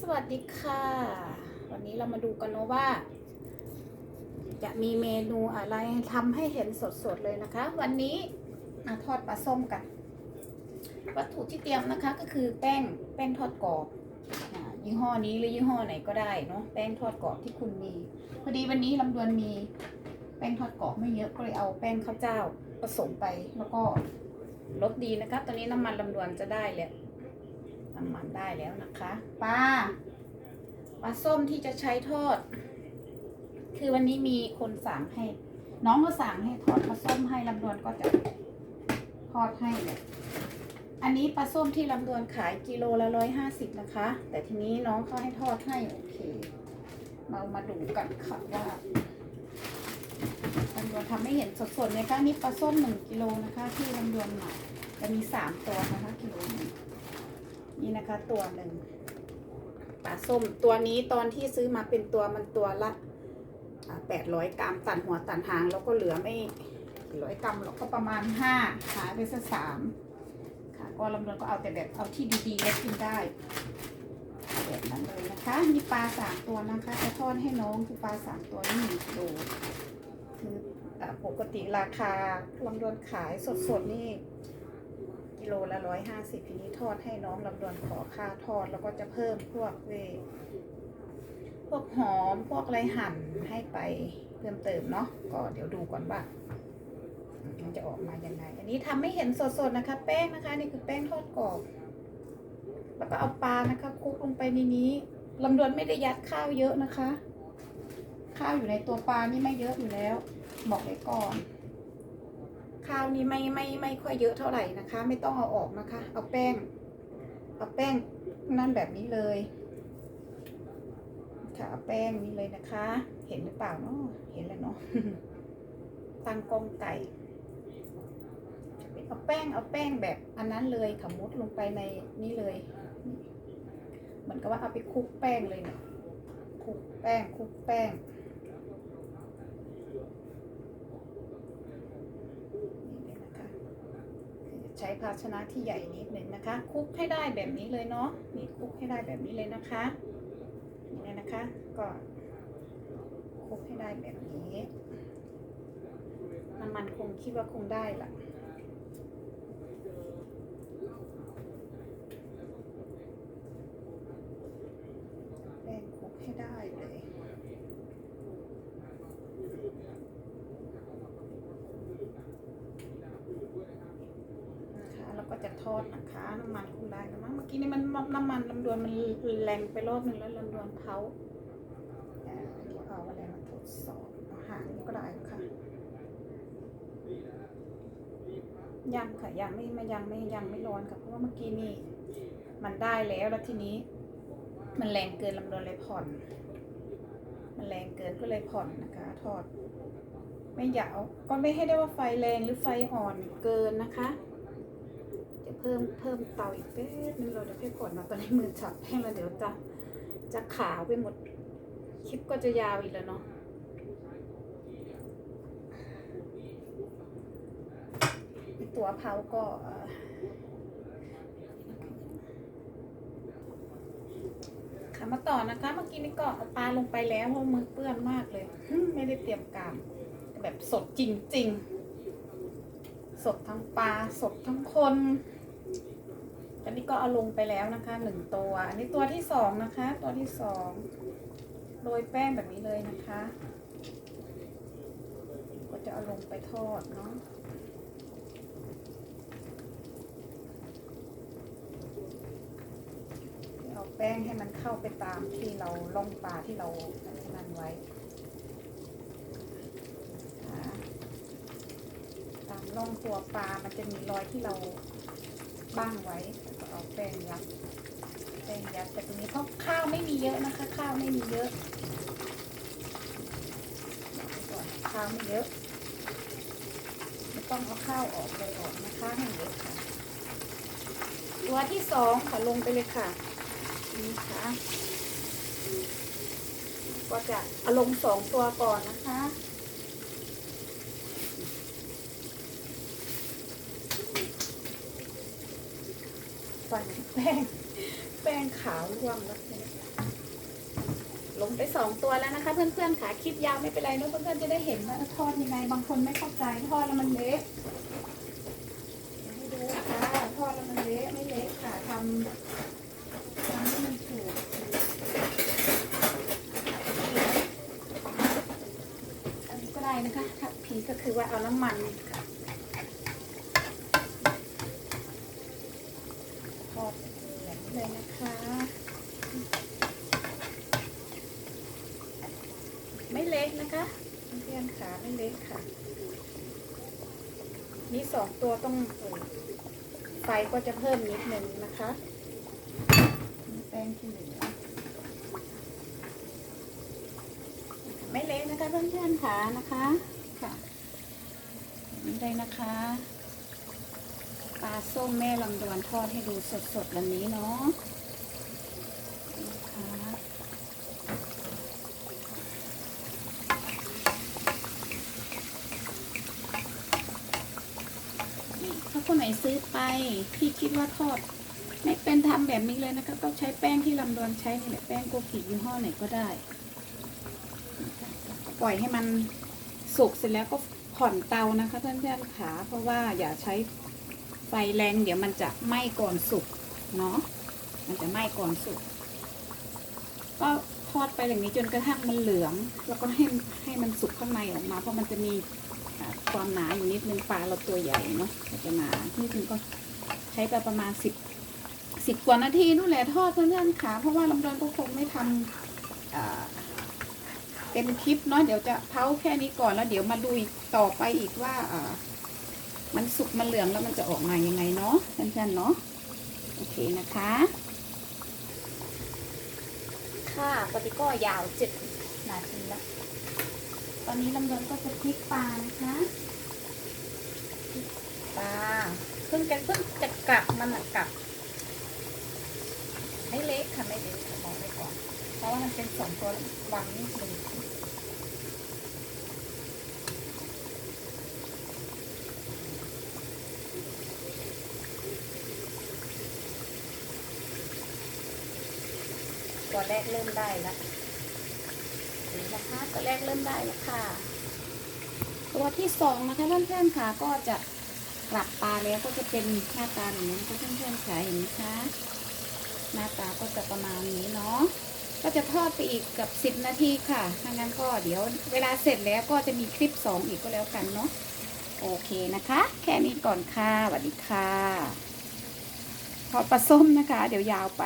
สวัสดีค่ะ วันนี้เรามาดูกันเนอะว่า จะมีเมนูอะไรทำให้เห็นสดๆเลยนะคะ วันนี้มาทอดปลาส้มกัน วัตถุที่เตรียมนะคะก็คือแป้งแป้งทอดกรอบอยี่ห้อนี้หรือยี่ห้อไหนก็ได้เนาะแป้งทอดกรอบที่คุณมี พอดีวันนี้ลำดวนมีแป้งทอดกรอบไม่เยอะก็เลยเอาแป้งข้าวเจ้าผสมไปแล้วก็รสดีนะคะตอนนี้น้ำมันลำดวนจะได้แล้ว น้ำมันได้แล้วนะคะปลาปลาส้มที่จะใช้ทอด คือวันนี้มีคนสั่งให้ น้องก็สั่งให้ทอดปลาส้มให้ลำดวนก็จะทอดให้เลยอันนี้ปลาส้มที่ลำดวนขายกิโลละร้อยห้าสิบนะคะ แต่ทีนี้น้องเขาให้ทอดให้โอเค เรามาดูกันค่ะว่าลำดวนทำให้เห็นสดๆเลยค่ะนี่ปลาส้มหนึ่งกิโลนะคะ ที่ลำดวนหมักจะมีสามตัวนะคะกิโลนึง นี่นะคะตัวหนึ่งปลาส้มตัวนี้ตอนที่ซื้อมาเป็นตัวมันตัวละแปดร้อยกรัมตัดหัวตัดหางแล้วก็เหลือไม่กี่ร้อยกรัมหรอกก็ประมาณห้าหายไปสักสามค่ะก็ลำดวนก็เอาแต่แบบเอาที่ดีๆแล้วกินได้แบบนั้นเลยนะคะ มีปลาสามตัวนะคะจะทอดให้น้องคือปลาสามตัวนี่หนึ่งกิโลคือปกติราคาลำดวนขายสดๆนี่ กิโลละร้อยห้าสิบทีนี้ทอดให้น้องลำดวนขอค่าทอดแล้วก็จะเพิ่มพวกเวพวกหอมพวกอะไรหั่นให้ไปเพิ่มเติมเนาะก็เดี๋ยวดูก่อนว่ามันจะออกมายังไง อันนี้ทำให้เห็นสดๆนะคะ แป้งนะคะ นี่คือแป้งทอดกรอบ แล้วก็เอาปลานะคะคลุกลงไปในนี้ลำดวนไม่ได้ยัดข้าวเยอะนะคะ ข้าวอยู่ในตัวปลานี่ไม่เยอะอยู่แล้ว บอกไว้ก่อน ข้าวนี่ไม่ไม่ไม่ค่อยเยอะเท่าไหร่นะคะ ไม่ต้องเอาออกนะคะ เอาแป้ง เอาแป้งนั่นแบบนี้เลยค่ะเอาแป้งนี้เลยนะคะ เห็นหรือเปล่าเนาะเห็นแล้วเนาะตั้งกองไก่เอาแป้งเอาแป้งแบบอันนั้นเลยขมุดลงไปในนี่เลย เหมือนกับว่าเอาไปคลุกแป้งเลยเนี่ยคลุกแป้งคลุกแป้งนี่เลยนะคะคือใช้ภาชนะที่ใหญ่นิดหนึ่งนะคะ คุกให้ได้แบบนี้เลยเนาะนี่คุกให้ได้แบบนี้เลยนะคะนี่นะคะ ก็คุกให้ได้แบบนี้น้ำมันคงคิดว่าคงได้ละแป้งคุกให้ได้เลยนะคะแล้วก็จะทอ ดนะคะน้ำมันคงได้แล้วมั้งเมื่อกี้นี่มันน้ำมันลำดวนมันแรงไปรอบหนึ่งแล้วลำดวนเผาเอาอะไรมาทดสอบเอาหางก็ได้ค่ะยังค่ะยังไม่ม่ยังไม่ยังไม่ร้อนค่ะเพราะว่าเมื่อกี้นี่มันได้แล้วแล้วทีนี้ มันแรงเกินลำดวนเลยผ่อน มันแรงเกินก็เลยผ่อนนะคะ ทอด ไม่อยากก็ไม่ให้ได้ว่าไฟแรงหรือไฟอ่อนเกินนะคะ พิ่มเพิ่มเตาอีกแป๊บนึงเราเดี๋ยวให้ผ่อนมาตอนนี้มือฉับแห้งแล้วเดี๋ยวจะจะขาวไปหมด คลิปก็จะยาวอีกแล้วเนาะอ้ตัวเผาก่อค่ะมาต่อนะคะ เมื่อกี้นี่ก็เอาปลาลงไปแล้วเพราะมือเปื้อนมากเลย ไม่ได้เตรียมการแบบสดจริงๆ สดทั้งปลา สดทั้งคน อันนี้ก็เอาลงไปแล้วนะคะหนึ่งตัว อันนี้ตัวที่สองนะคะ ตัวที่สองโรยแป้งแบบนี้เลยนะคะ ก็จะเอาลงไปทอดเนาะเอาแป้งให้มันเข้าไปตามที่เราล่องปลาที่เรานั่นไว้ตามล่องตัวปลา มันจะมีรอยที่เราบ้างไว้ เอาแป้งยัดแป้งยัดแต่ตรงนี้เพราะข้าวไม่มีเยอะนะคะ ข้าวไม่มีเยอะก่อนข้าวไม่เยอะไม่ต้องเอาข้าวออกเลยออกนะคะให้เยอะค่ะตัวที่สองค่ะลงไปเลยค่ะนี่ค่ะก็จะเอาลงสองตัวก่อนนะคะ ฝันแป้งแป้งขาวร่วงแล้วลงไปสองตัวแล้วนะคะ เพื่อนๆค่ะคลิปยาวไม่เป็นไรเนอะเพื่อนๆจะได้เห็นว่าทอดยังไง บางคนไม่เข้าใจทอดแล้วมันเละให้ดูค่ะทอดแล้วมันเละไม่เละค่ะทำทำให้มันถูกอันนี้ก็ได้นะคะทับพีก็คือว่าเอาน้ำมันค่ะทอดแบบนี้เลยนะคะ ไม่เล็ก นะคะเพื่อนๆขาไม่เล็กค่ะ นี่สองตัวต้องเอ่อไฟก็จะเพิ่มนิดนึงนะคะมีแป้งที่เหลือไม่เล็กนะคะเพื่อนๆขานะคะค่ะนี่เลยนะคะปลาส้มแม่ลำดวนทอดให้ดูสดๆวันนี้เนาะนะคะ นี่ถ้าคนไหน ซื้อไปที่คิดว่าทอด ไม่เป็นทำแบบนี้เลยนะคะก็ใช้แป้งที่ลำดวนใช้นี่แหละแป้งโกกิยี่ห้อไหนก็ได้ ปล่อยให้มันสุกเสร็จแล้วก็ผ่อนเตานะคะเพื่อนๆขาเพราะว่าอย่าใช้ไฟแรงเดี๋ยวมันจะไหม้ก่อนสุกเนาะมันจะไหม้ก่อนสุกก็ทอดไปอย่างนี้จนกระทั่งมันเหลือง แล้วก็ให้ให้มันสุกข้างในออกมา เพราะมันจะมี ความหนาอยู่นิดนึงปลาเราตัวใหญ่เนาะจะหนานิดนึงก็ใช้ไปประมาณสิบสิบกว่านาทีนู่นแหละทอดเพื่อนๆค่ะ เพราะว่าลำดวนก็คงไม่ทำเต็มคลิปเนาะเดี๋ยวจะเผาแค่นี้ก่อนแล้วเดี๋ยวมาดูต่อไปอีกว่าอ่ามันสุกมันเหลืองแล้วมันจะออกมายังไงเนาะเพื่อนๆเนาะโอเคนะคะ ค่ะปฏิก็ยาวเจ็ดนาทีแล้ว ตอนนี้ลำดวนก็จะพลิกปลานะคะพลิกปลาเพิ่งจะเพิ่งจะกลับมันอะกลับ ไม่เล็กค่ะไม่เล็กค่ะบอกไว้ก่อน เพราะว่ามันเป็นสองตัววางนิดนึงตัวแรกเริ่มได้แล้ว นะคะตัวแรกเริ่มได้แล้วค่ะ ตัวที่สองนะคะเพื่อนๆค่ะก็จะกลับปลาแล้วก็จะเป็นหน้าตาอย่างนี้นะคะเพื่อนๆค่ะเห็นไหมคะหน้าตาก็จะประมาณนี้เนาะก็จะทอดไปอีกกับสิบนาทีค่ะถ้างั้นก็เดี๋ยวเวลาเสร็จแล้วก็จะมีคลิปสองอีกก็แล้วกันเนาะโอเคนะคะ แค่นี้ก่อนค่ะสวัสดีค่ะ ทอดปลาส้มนะคะ เดี๋ยวยาวไป